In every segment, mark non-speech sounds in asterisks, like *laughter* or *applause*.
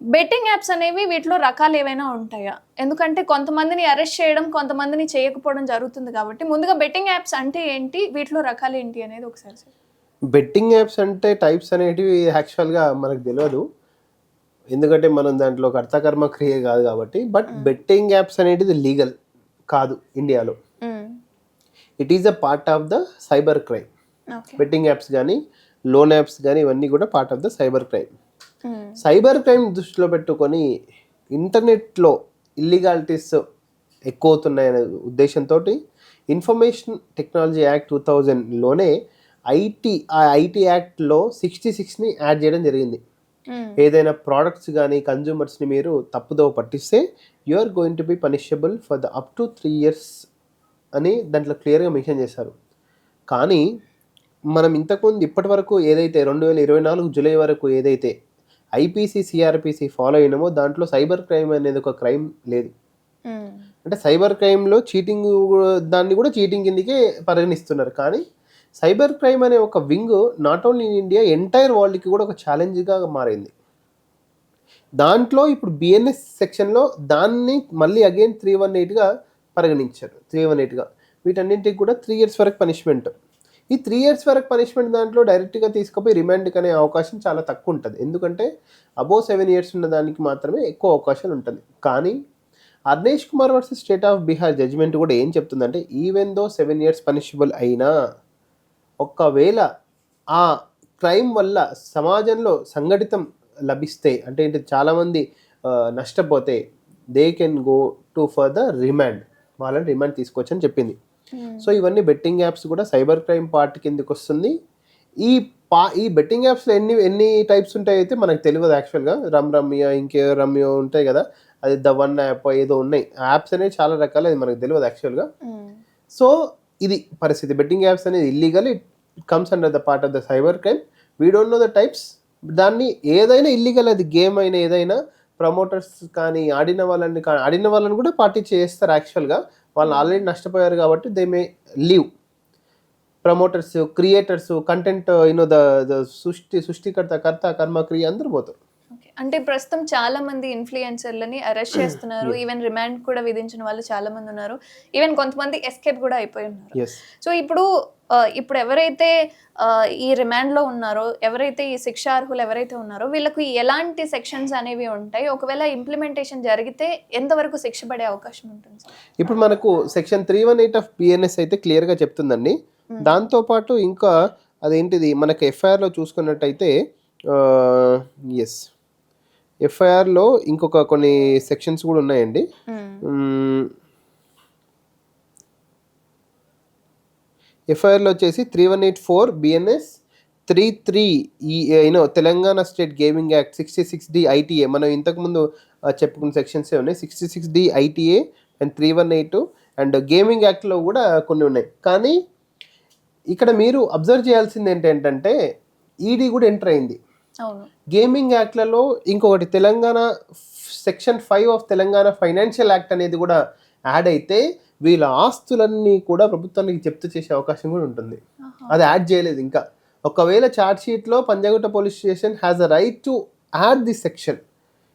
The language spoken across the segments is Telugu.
బెట్టింగ్ యాప్స్ అనేవి వీటిలో రకాలు ఏవైనా ఉంటాయా? ఎందుకంటే కొంతమందిని అరెస్ట్ చేయడం కొంతమందిని చేయకపోవడం జరుగుతుంది కాబట్టి ముందుగా బెట్టింగ్ యాప్స్ అంటే ఏంటి? వీటిలో రకాలు ఏంటి అనేది ఒకసారి సార్ బెట్టింగ్ యాప్స్ అంటే టైప్స్ అనేటివి యాక్చువల్గా మనకు తెలియదు. ఎందుకంటే మనం దాంట్లో కర్తకర్మ క్రియ కాదు కాబట్టి బట్ బెట్టింగ్ యాప్స్ అనేటిది లీగల్ కాదు ఇండియాలో. It is a part of the cyber crime betting apps కానీ లోన్ యాప్స్ కానీ ఇవన్నీ కూడా part of the cyber crime cyber crime దృష్టిలో పెట్టుకొని ఇంటర్నెట్లో ఇల్లీగాలిటీస్ ఎక్కువ అవుతున్నాయనే ఉద్దేశంతో ఇన్ఫర్మేషన్ టెక్నాలజీ యాక్ట్ టూ థౌజండ్లోనే ఐటీ ఆ ఐటీ యాక్ట్లో సిక్స్టీ సిక్స్ని యాడ్ చేయడం జరిగింది. ఏదైనా ప్రోడక్ట్స్ కానీ కన్జ్యూమర్స్ని మీరు తప్పుదో పట్టిస్తే you are going to be punishable for the up to three years అని దాంట్లో క్లియర్గా మెన్షన్ చేశారు. కానీ మనం ఇంతకుముందు ఇప్పటి వరకు ఏదైతే రెండు వేల ఇరవై నాలుగు జూలై వరకు ఏదైతే ఐపీసీ సిఆర్పిసి ఫాలో అయినామో దాంట్లో సైబర్ క్రైమ్ అనేది ఒక క్రైమ్ లేదు. అంటే సైబర్ క్రైమ్లో చీటింగ్ దాన్ని కూడా చీటింగ్ కిందకే పరిగణిస్తున్నారు. కానీ సైబర్ క్రైమ్ అనే ఒక wing not only in India entire వరల్డ్కి కూడా ఒక ఛాలెంజ్గా మారింది. దాంట్లో ఇప్పుడు బిఎన్ఎస్ సెక్షన్లో దాన్ని మళ్ళీ అగైన్ త్రీ వన్ ఎయిట్గా పరిగణించారు. త్రీ వన్ ఎయిట్గా. వీటన్నింటికి కూడా త్రీ ఇయర్స్ వరకు పనిష్మెంట్. ఈ త్రీ ఇయర్స్ వరకు పనిష్మెంట్ దాంట్లో డైరెక్ట్గా తీసుకుపోయి రిమాండ్కి అనే అవకాశం చాలా తక్కువ ఉంటుంది ఎందుకంటే అబోవ్ సెవెన్ ఇయర్స్ ఉన్న దానికి మాత్రమే ఎక్కువ అవకాశాలు ఉంటుంది. కానీ Arnesh Kumar versus state of Bihar judgement కూడా ఏం చెప్తుందంటే even though seven years punishable అయినా ఒక్కవేళ ఆ క్రైమ్ వల్ల సమాజంలో సంఘటితం లభిస్తే అంటే ఏంటి చాలామంది నష్టపోతే they can go to for the remand. వాళ్ళని రిమాండ్ తీసుకోవచ్చని చెప్పింది. సో ఇవన్నీ బెట్టింగ్ యాప్స్ కూడా సైబర్ క్రైమ్ పార్ట్ కిందకి వస్తుంది. ఈ పా ఈ బెట్టింగ్ యాప్స్లో ఎన్ని ఎన్ని టైప్స్ ఉంటాయి అయితే మనకు తెలియదు యాక్చువల్గా రమ్ రమ్య ఇంకే రమ్య ఉంటాయి కదా. అది ద వన్ యాప్ ఏదో ఉన్నాయి. యాప్స్ అనేవి చాలా రకాలు అది మనకు తెలియదు యాక్చువల్గా సో ఇది పరిస్థితి. బెట్టింగ్ యాప్స్ అనేది illegal it comes under the part of the cyber crime we don't know the types దాన్ని ఏదైనా ఇల్లీగల్ అది గేమ్ అయినా ఏదైనా ప్రమోటర్స్ కానీ ఆడిన వాళ్ళని కానీ ఆడిన వాళ్ళని కూడా పార్టీ చేస్తారు యాక్చువల్గా వాళ్ళు ఆల్రెడీ నష్టపోయారు కాబట్టి they may leave promoters creators content you know the సృష్టి సృష్టికర్త కర్త కర్మ క్రియ అందరూ పోతారు. అంటే ప్రస్తుతం చాలా మంది ఇన్ఫ్లుయెన్సర్లని అరెస్ట్ చేస్తున్నారు. ఈవెన్ రిమాండ్ కూడా విధించిన వాళ్ళు చాలా మంది ఉన్నారు. ఈవెన్ కొంతమంది ఎస్కేప్ కూడా అయిపోయి ఉన్నారు. సో ఇప్పుడు ఇప్పుడు ఎవరైతే ఈ రిమాండ్లో ఉన్నారో ఎవరైతే ఈ శిక్షార్హులు ఎవరైతే ఉన్నారో వీళ్ళకు ఎలాంటి సెక్షన్స్ అనేవి ఉంటాయి? ఒకవేళ ఇంప్లిమెంటేషన్ జరిగితే ఎంతవరకు శిక్ష పడే అవకాశం ఉంటుంది ఇప్పుడు మనకు section three one eight of BNS అయితే క్లియర్గా చెప్తుందండి. దాంతోపాటు ఇంకా అదేంటిది మనకి ఎఫ్ఐఆర్లో చూసుకున్నట్టయితే ఎస్ ఎఫ్ఐఆర్లో ఇంకొక కొన్ని సెక్షన్స్ కూడా ఉన్నాయండి. ఎఫ్ఐఆర్లో వచ్చేసి three one eight four BNS three three ఈ you know Telangana state gaming act sixty six D ITA. మనం ఇంతకుముందు చెప్పుకున్న సెక్షన్సే ఉన్నాయి. Sixty six D ITA and three one eight and gaming యాక్ట్లో కూడా కొన్ని ఉన్నాయి. కానీ ఇక్కడ మీరు అబ్జర్వ్ చేయాల్సింది ఏంటంటే ఈడీ కూడా ఎంటర్ అయింది. గేమింగ్ యాక్ట్లలో ఇంకొకటి Telangana section five of Telangana financial act అనేది కూడా యాడ్ అయితే వీళ్ళ ఆస్తులన్నీ కూడా ప్రభుత్వానికి జప్తు చేసే అవకాశం కూడా ఉంటుంది. అది యాడ్ చేయలేదు ఇంకా. ఒకవేళ ఛార్జ్ షీట్లో Panjagutta police station has a right to add this section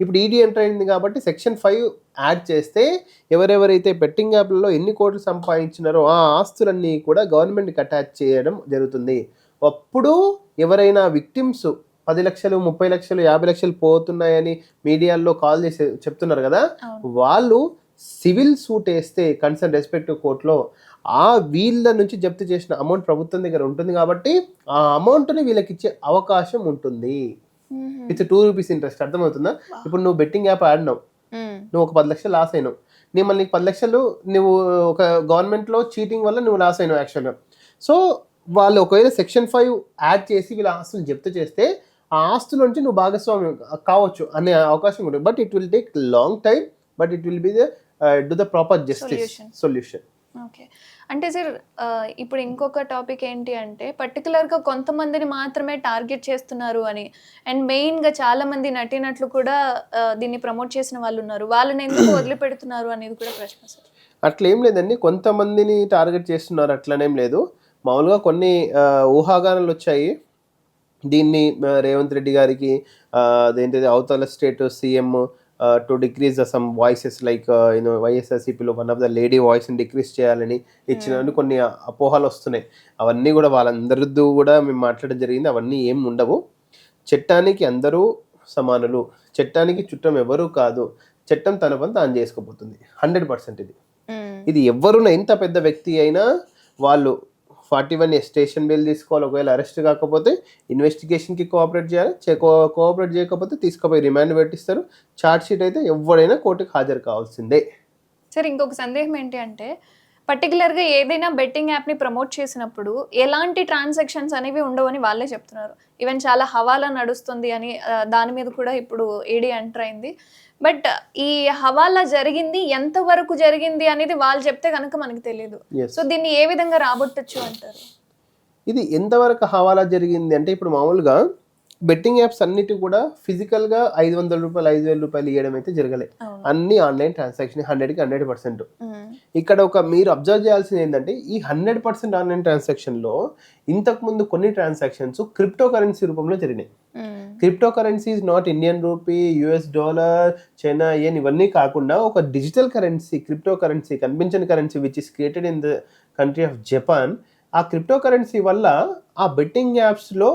ఇప్పుడు ఈడీ ఎంటర్ అయింది కాబట్టి సెక్షన్ ఫైవ్ యాడ్ చేస్తే ఎవరెవరైతే బెట్టింగ్ యాప్లలో ఎన్ని కోట్లు సంపాదించినారో ఆ ఆస్తులన్నీ కూడా గవర్నమెంట్కి అటాచ్ చేయడం జరుగుతుంది. అప్పుడు ఎవరైనా విక్టిమ్స్ పది లక్షలు ముప్పై లక్షలు యాభై లక్షలు పోతున్నాయని మీడియాల్లో కాల్ చేసి చెప్తున్నారు కదా? వాళ్ళు సివిల్ సూట్ వేస్తే కన్సర్న్ రెస్పెక్టివ్ కోర్టులో ఆ వీళ్ళ నుంచి జప్తు చేసిన అమౌంట్ ప్రభుత్వం దగ్గర ఉంటుంది కాబట్టి ఆ అమౌంట్ని వీళ్ళకి ఇచ్చే అవకాశం ఉంటుంది. విత్ టూ రూపీస్ ఇంట్రెస్ట్ అర్థమవుతుందా? ఇప్పుడు నువ్వు బెట్టింగ్ యాప్ ఆడినావు. నువ్వు ఒక పది లక్షలు లాస్ అయినావు. నేను మళ్ళీ పది లక్షలు నువ్వు ఒక గవర్నమెంట్లో చీటింగ్ వల్ల నువ్వు లాస్ అయినావు యాక్చువల్గా సో వాళ్ళు ఒకవేళ సెక్షన్ ఫైవ్ యాడ్ చేసి వీళ్ళ ఆస్తులు జప్తు చేస్తే ఆ ఆస్తుల నుంచి నువ్వు భాగస్వామ్యం కావచ్చు అనే అవకాశం ఉంటుంది. But it will take long time but it will be the do the proper justice. Solution okay అంటే సార్ ఆ, ఇప్పుడు ఇంకొక టాపిక్ ఏంటి అంటే పర్టికులర్గా కొంతమందిని మాత్రమే టార్గెట్ చేస్తున్నారు అని. అండ్ మెయిన్గా చాలా మంది నటినట్లు కూడా ఆ, దీన్ని ప్రమోట్ చేసిన వాళ్ళు ఉన్నారు. వాళ్ళని ఎందుకు *coughs* వదిలిపెడుతున్నారు అనేది కూడా ప్రశ్న సార్ అట్లా ఏం లేదండి. కొంతమందిని టార్గెట్ చేస్తున్నారు. అట్లనేం లేదు. మామూలుగా కొన్ని ఆ, ఊహాగానాలు వచ్చాయి. దీన్ని రేవంత్ రెడ్డి గారికి అదేంటిది అవతల state CM to decrease some voices like you know వైఎస్ఆర్సీపీలో వన్ ఆఫ్ ద లేడీ వాయిస్ని డిక్రీజ్ చేయాలని ఇచ్చిన కొన్ని అపోహలు వస్తున్నాయి. అవన్నీ కూడా వాళ్ళందరితో కూడా మేము మాట్లాడడం జరిగింది. అవన్నీ ఏం ఉండవు. చట్టానికి అందరూ సమానులు. చట్టానికి చుట్టం ఎవరూ కాదు. చట్టం తన పని తాను చేసుకోబోతుంది. హండ్రెడ్ పర్సెంట్ ఇది. మ్మ్. ఇది ఎవరున్నా ఎంత పెద్ద వ్యక్తి అయినా వాళ్ళు ఫార్టీ వన్ స్టేషన్ బిల్ తీసుకోవాలి. ఒకవేళ అరెస్ట్ కాకపోతే ఇన్వెస్టిగేషన్కి కోఆపరేట్ చేయాలి. కో- కోఆపరేట్ చేయకపోతే తీసుకుపోయి రిమాండ్ పెట్టిస్తారు. ఛార్జ్ షీట్ అయితే ఎవడైనా కోర్టుకు హాజరు కావాల్సిందే. సరే ఇంకొక సందేహం ఏంటి అంటే పర్టికులర్గా ఏదైనా బెట్టింగ్ యాప్ని ప్రమోట్ చేసినప్పుడు ఎలాంటి ట్రాన్సాక్షన్స్ అనేవి ఉండవని వాళ్ళే చెప్తున్నారు. ఈవెన్ చాలా హవాలా నడుస్తుంది అని దాని మీద కూడా ఇప్పుడు ఈడీ ఎంటర్ అయింది. బట్ ఈ హవాలా జరిగింది ఎంతవరకు జరిగింది అనేది వాళ్ళు చెప్తే కనుక మనకు తెలియదు. సో దీన్ని ఏ విధంగా రాబట్టొచ్చు అంటారు ఇది ఎంతవరకు హవాలా జరిగింది అంటే ఇప్పుడు మామూలుగా బెట్టింగ్ యాప్స్ అన్నిటి కూడా ఫిజికల్గా ఐదు వందల రూపాయలు ఐదు వేల రూపాయలు ఇవ్వడం అయితే జరగలే అవును. అన్ని ఆన్లైన్ ట్రాన్సాక్షన్ హండ్రెడ్కి హండ్రెడ్ పర్సెంట్. ఇక్కడ ఒక మీరు అబ్జర్వ్ చేయాల్సింది ఏంటంటే ఈ హండ్రెడ్ పర్సెంట్ ఆన్లైన్ ట్రాన్సాక్షన్లో ఇంతకుముందు కొన్ని ట్రాన్సాక్షన్స్ క్రిప్టో కరెన్సీ రూపంలో జరిగినాయి. Crypto currencies not Indian rupee US dollar China yen ఇవన్నీ కాకుండా ఒక డిజిటల్ కరెన్సీ క్రిప్టో కరెన్సీ కనిపించని currency which is created in the country of Japan ఆ క్రిప్టో కరెన్సీ వల్ల ఆ బెట్టింగ్ యాప్స్లో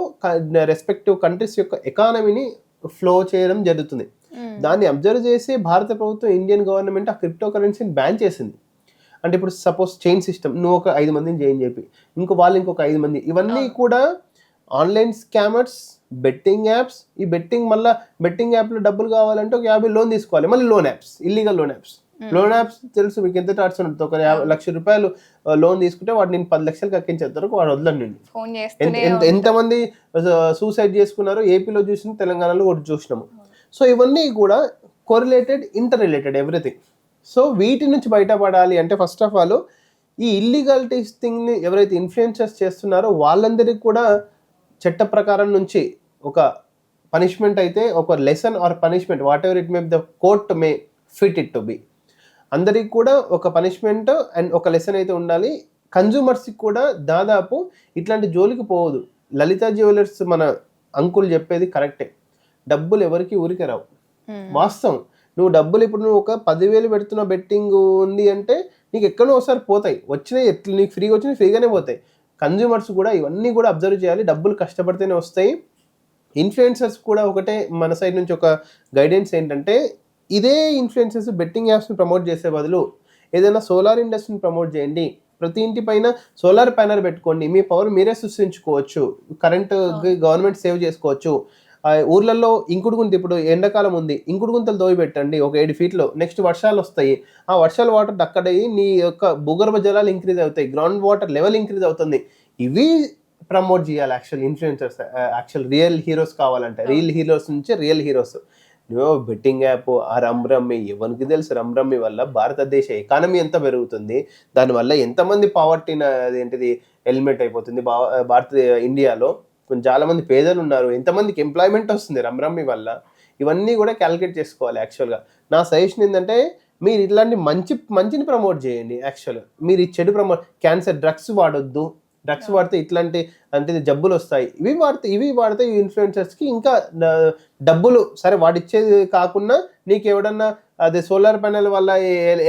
రెస్పెక్టివ్ కంట్రీస్ యొక్క ఎకానమీని ఫ్లో చేయడం జరుగుతుంది. మ్మ్. దాన్ని అబ్జర్వ్ చేసి భారత ప్రభుత్వం ఇండియన్ గవర్నమెంట్ ఆ క్రిప్టో కరెన్సీని బ్యాన్ చేసింది. అంటే ఇప్పుడు సపోజ్ చైన్ సిస్టమ్ నువ్వు ఒక ఐదు మందిని చేంజ్ చెప్పి ఇంకో వాళ్ళు ఇంకొక ఐదు మంది. ఇవన్నీ కూడా ఆన్లైన్ స్కామర్స్ బెట్టింగ్ యాప్స్ ఈ బెట్టింగ్ మళ్ళీ బెట్టింగ్ యాప్లో డబ్బులు కావాలంటే ఒక యాభై లోన్ తీసుకోవాలి. మళ్ళీ loan apps illegal loan apps loan apps తెలుసు మీకు ఎంత టార్చ్ ఉంటుంది ఒక యాభై లక్ష రూపాయలు లోన్ తీసుకుంటే వాడు నేను పది లక్షలు కక్కించేంత వరకు వాడు వదలండి ఎంతమంది సూసైడ్ చేసుకున్నారో ఏపీలో చూసిన తెలంగాణలో కూడా చూసినాము. సో ఇవన్నీ కూడా correlated inter related everything so వీటి నుంచి బయటపడాలి అంటే ఫస్ట్ ఆఫ్ ఆల్ ఈ ఇల్లీగాలిటీస్ థింగ్ని ఎవరైతే ఇన్ఫ్లుయెన్సర్స్ చేస్తున్నారో వాళ్ళందరికీ కూడా చట్ట ప్రకారం నుంచి ఒక పనిష్మెంట్ అయితే ఒక lesson or punishment whatever it may the court may fit it to be అందరికి కూడా ఒక పనిష్మెంట్ అండ్ ఒక లెసన్ అయితే ఉండాలి. కన్జ్యూమర్స్కి కూడా దాదాపు ఇట్లాంటి జోలికి పోవద్దు లలిత జ్యువెలర్స్ మన అంకుల్ చెప్పేది కరెక్టే డబ్బులు ఎవరికి ఊరికే రావు. మ్మ్. వాస్తవం. నువ్వు డబ్బులు ఇప్పుడు నువ్వు ఒక పదివేలు పెడుతున్న బెట్టింగ్ ఉంది అంటే నీకు ఎక్కడో ఒకసారి పోతాయి. వచ్చినాయి ఎట్లు? నీకు ఫ్రీగా వచ్చినాయి ఫ్రీగానే పోతాయి. కన్జ్యూమర్స్ కూడా ఇవన్నీ కూడా అబ్జర్వ్ చేయాలి. డబ్బులు కష్టపడితేనే వస్తాయి. ఇన్ఫ్లుయెన్సర్స్ కూడా ఒకటే మన సైడ్ నుంచి ఒక గైడెన్స్ ఏంటంటే ఇదే ఇన్ఫ్లుయెన్సర్స్ బెట్టింగ్ యాప్స్ని ప్రమోట్ చేసే బదులు ఏదైనా సోలార్ ఇండస్ట్రీని ప్రమోట్ చేయండి. ప్రతి ఇంటి పైన సోలార్ ప్యానల్ పెట్టుకోండి. మీ పవర్ మీరే సృష్టించుకోవచ్చు. కరెంట్ గవర్నమెంట్ సేవ్ చేసుకోవచ్చు. ఊర్లలో ఇంకుడు గుంత ఇప్పుడు ఎండాకాలం ఉంది. ఇంకుడు గుంతలు దోవి పెట్టండి ఒక ఏడు ఫీట్లో నెక్స్ట్ వర్షాలు వస్తాయి. ఆ వర్షాల వాటర్ అక్కడయ్యి నీ యొక్క భూగర్భ జలాలు ఇంక్రీజ్ అవుతాయి. గ్రౌండ్ వాటర్ లెవెల్ ఇంక్రీజ్ అవుతుంది. ఇవి ప్రమోట్ చేయాలి actual influencers actual real heroes కావాలంటే. రియల్ హీరోస్ నుంచి రియల్ హీరోస్ నువ్వేమో బెట్టింగ్ యాప్ ఆ రమ్ రమ్మి ఎవరికి తెలుసు రమ్ రమ్మి వల్ల భారతదేశ ఎకానమీ ఎంత పెరుగుతుంది దానివల్ల ఎంతమంది పావర్టీ అదేంటిది హెల్మెట్ అయిపోతుంది భారత ఇండియాలో. కొంచెం చాలామంది పేదలు ఉన్నారు ఎంతమందికి ఎంప్లాయ్మెంట్ వస్తుంది రమ్ రమ్మి వల్ల? ఇవన్నీ కూడా క్యాలిక్యులేట్ చేసుకోవాలి యాక్చువల్గా నా సజెషన్ ఏంటంటే మీరు ఇట్లాంటి మంచి మంచిని ప్రమోట్ చేయండి యాక్చువల్గా మీరు ఈ చెడు ప్రమోట్ క్యాన్సర్ డ్రగ్స్ వాడొద్దు. డ్రగ్స్ వాడితే ఇట్లాంటి అంటే జబ్బులు వస్తాయి. ఇవి వాడితే ఇవి వాడితే ఇన్ఫ్లుయెన్సర్స్కి ఇంకా డబ్బులు సరే వాడిచ్చేది కాకుండా నీకు ఎవడన్నా అదే సోలార్ ప్యానెల్ వల్ల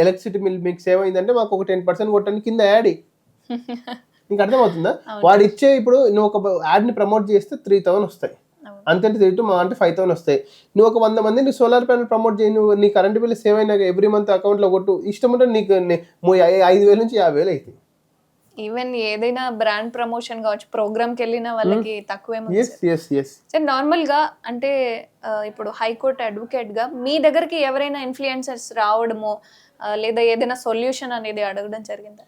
ఎలక్ట్రిసిటీ బిల్ మీకు సేవ్ అయిందంటే మాకు ఒక టెన్ పర్సెంట్ కొట్టండి కింద యాడ్ *laughs* నీకు అర్థమవుతుందా. వాడు ఇచ్చే ఇప్పుడు నువ్వు ఒక యాడ్ని ప్రమోట్ చేస్తే త్రీ థౌసండ్ వస్తాయి. అంతే త్రీ టు మా అంటే ఫైవ్ థౌసండ్ వస్తాయి. నువ్వు ఒక వంద మంది నీ సోలార్ ప్యానల్ ప్రమోట్ చేయి నువ్వు నీ కరెంట్ బిల్ సేవ్ అయినాక ఎవ్రీ మంత్ అకౌంట్లో కొట్టు. ఇష్టం ఉంటే నీకు ఐదు వేల నుంచి యాభై వేలు అవుతాయి ఈవెన్ ఏదైనా బ్రాండ్ ప్రమోషన్ కావచ్చు ప్రోగ్రామ్కి వెళ్ళిన వాళ్ళకి తక్కువేమో సార్ నార్మల్గా అంటే ఇప్పుడు హైకోర్టు అడ్వకేట్గా మీ దగ్గరికి ఎవరైనా ఇన్ఫ్లుయెన్సర్స్ రావడమో లేదా ఏదైనా సొల్యూషన్ అనేది అడగడం జరిగిందా?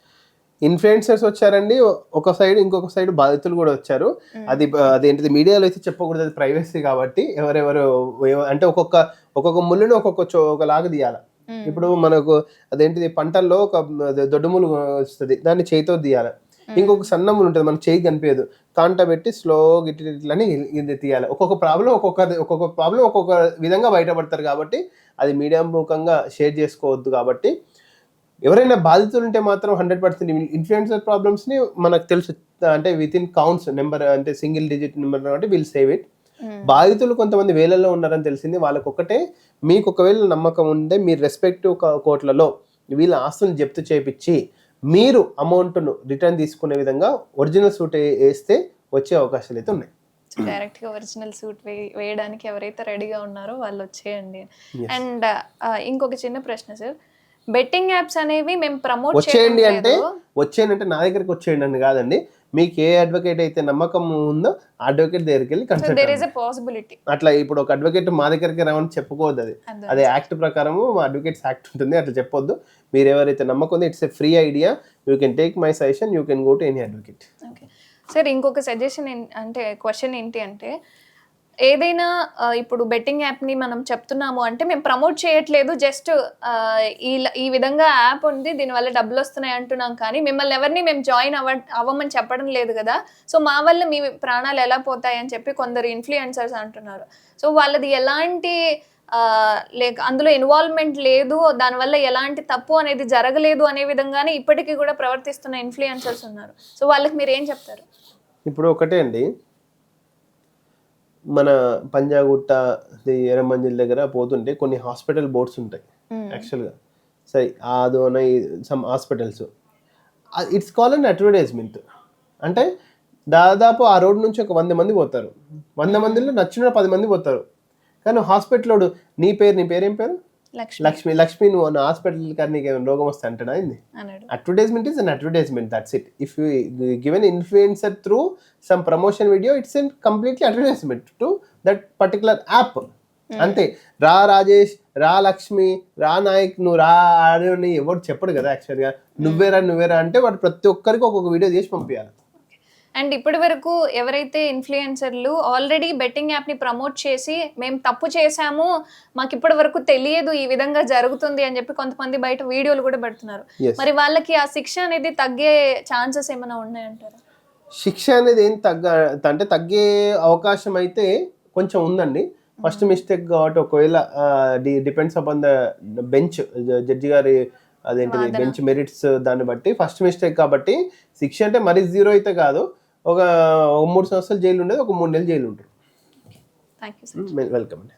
ఇన్ఫ్లుయెన్సర్స్ వచ్చారండి. ఒక సైడ్ ఇంకొక సైడ్ బాధితులు కూడా వచ్చారు. అది అదేంటిది మీడియాలో అయితే చెప్పకూడదు. అది ప్రైవసీ కాబట్టి ఎవరెవరు ఎవ- అంటే ఒక్కొక్క ఒక్కొక్క ముళ్ళుని ఒక్కొక్క చో- ఒకలాగా తీయాలి. ఇప్పుడు మనకు అదేంటిది పంటల్లో ఒక దొడ్డుములు వస్తుంది దాన్ని చేయితో తీయాలి. ఇంకొక సన్నములు ఉంటుంది మన చేయి కనిపించదు. కాంట పెట్టి స్లో గిట్టి ఇట్లని ఇది తీయాలి. ఒక్కొక్క ప్రాబ్లం ఒక్కొక్క ఒక్కొక్క ప్రాబ్లం ఒక్కొక్క విధంగా బయటపడతారు కాబట్టి అది మీడియా ముఖంగా షేర్ చేసుకోవద్దు కాబట్టి ఎవరైనా బాధితులు ఉంటే మాత్రం హండ్రెడ్ పర్సెంట్ ఇన్ఫ్లుయెన్సర్ ప్రాబ్లమ్స్ని మనకు తెలుసు. అంటే విత్ ఇన్ కౌంట్స్ నెంబర్ అంటే సింగిల్ డిజిట్ నెంబర్ కాబట్టి విల్ సేవ్ ఇట్ బాధితులు కొంతమంది వేలల్లో ఉన్నారని తెలిసింది. వాళ్ళకి ఒకటే మీకు ఒకవేళ నమ్మకం ఉంటే మీ రెస్పెక్టివ్ కోర్టులలో వీళ్ళ ఆస్తులు జప్తు చేపించి మీరు అమౌంట్ను రిటర్న్ తీసుకునే విధంగా ఒరిజినల్ సూట్ వేస్తే వచ్చే అవకాశాలు అయితే ఉన్నాయి. డైరెక్ట్గా ఒరిజినల్ సూట్ వేయడానికి ఎవరైతే రెడీగా ఉన్నారో వాళ్ళు వచ్చేయండి. అండ్ ఇంకొక చిన్న ప్రశ్న సార్. బెట్టింగ్ యాప్స్ అనేవి మేము ప్రమోట్ వచ్చేయండి అంటే వచ్చేయండి అంటే నా దగ్గరికి వచ్చేయండి అని కాదండి. మీకు ఏ అడ్వకేట్ అయితే నమ్మకం ఉందో అడ్వకేట్ దగ్గరికి వెళ్ళి కన్సల్ట్ అట్లా ఇప్పుడు ఒక అడ్వకేట్ మా దగ్గరికి రావని చెప్పుకోవద్దు అది. అది యాక్ట్ ప్రకారము మా అడ్వకేట్స్ యాక్ట్ ఉంటుంది అట్లా చెప్పొద్దు. మీరు ఎవరైతే నమ్మకం ఉందో it's a free idea you can take my suggestion you can go to any advocate okay sir ఇంకొక సజెషన్ అంటే క్వశ్చన్ ఏంటి అంటే ఏదైనా ఇప్పుడు బెట్టింగ్ యాప్ని మనం చెప్తున్నాము అంటే మేము ప్రమోట్ చేయట్లేదు జస్ట్ ఈ ఈ విధంగా యాప్ ఉంది దీనివల్ల డబ్బులు వస్తున్నాయి అంటున్నాం కానీ మిమ్మల్ని ఎవరిని మేము జాయిన్ అవ్వ అవ్వమని చెప్పడం లేదు కదా. సో మా వల్ల మీ ప్రాణాలు ఎలా పోతాయి అని చెప్పి కొందరు ఇన్ఫ్లుయెన్సర్స్ అంటున్నారు. సో వాళ్ళది ఎలాంటి లేక అందులో ఇన్వాల్వ్మెంట్ లేదు దానివల్ల ఎలాంటి తప్పు అనేది జరగలేదు అనే విధంగానే ఇప్పటికీ కూడా ప్రవర్తిస్తున్న ఇన్ఫ్లుయెన్సర్స్ ఉన్నారు. సో వాళ్ళకి మీరు ఏం చెప్తారు? ఇప్పుడు ఒకటే అండి. మన పంజాగుట్ట ఇది ఎర్రమంజిల్ దగ్గర పోతుంటే కొన్ని హాస్పిటల్ బోర్డ్స్ ఉంటాయి. యాక్చువల్గా. సరే అదోన some hospitals. It's call and advertisement అంటే దాదాపు ఆ రోడ్ నుంచి ఒక వంద మంది పోతారు. వంద మందిలో నచ్చిన పది మంది పోతారు. కానీ హాస్పిటల్ నీ పేరు నీ పేరు ఏం పేరు? లక్ష్మి. లక్ష్మి నువ్వు హాస్పిటల్ కానీ ఏమైనా రోగం వస్తే అంటాడా అయింది advertisement is an advertisement that's it if you given influencer through some promotion video it's in completely advertisement to that particular app అంతే. రా రాజేష్ రా లక్ష్మి రా నాయక్ నువ్వు రా అని ఎవరు చెప్పడు కదా యాక్చువల్గా hmm. నువ్వేరా నువ్వేరా అంటే వాడు ప్రతి ఒక్కరికి ఒక్కొక్క వీడియో చేసి పంపించాలి అండ్ ఇప్పటి వరకు ఎవరైతే ఇన్ఫ్లుయెన్సర్లు ఆల్రెడీ బెట్టింగ్ యాప్ని ప్రమోట్ చేసి మేము తప్పు చేశాము మాకు ఇప్పటి వరకు తెలియదు ఈ విధంగా జరుగుతుంది అని చెప్పి కొంతమంది బయట వీడియోలు కూడా పెడుతున్నారు. మరి వాళ్ళకి ఆ శిక్ష అనేది తగ్గే ఛాన్సెస్ ఏమైనా ఉన్నాయంటారా? శిక్ష అనేది ఏం తగ్గ అంటే తగ్గే అవకాశం అయితే కొంచెం ఉందండి. ఫస్ట్ మిస్టేక్ కాబట్టి ఒకవేళ depends upon the bench judge గారి అదేంటిది బెంచ్ మెరిట్స్ దాన్ని బట్టి ఫస్ట్ మిస్టేక్ కాబట్టి శిక్ష అంటే మరీ జీరో అయితే కాదు. ఒక మూడు సంవత్సరాలు జైలు ఉండేది ఒక మూడు నెలలు జైలు ఉంటారు థ్యాంక్ యూ సార్ వెల్కమ్ అండి.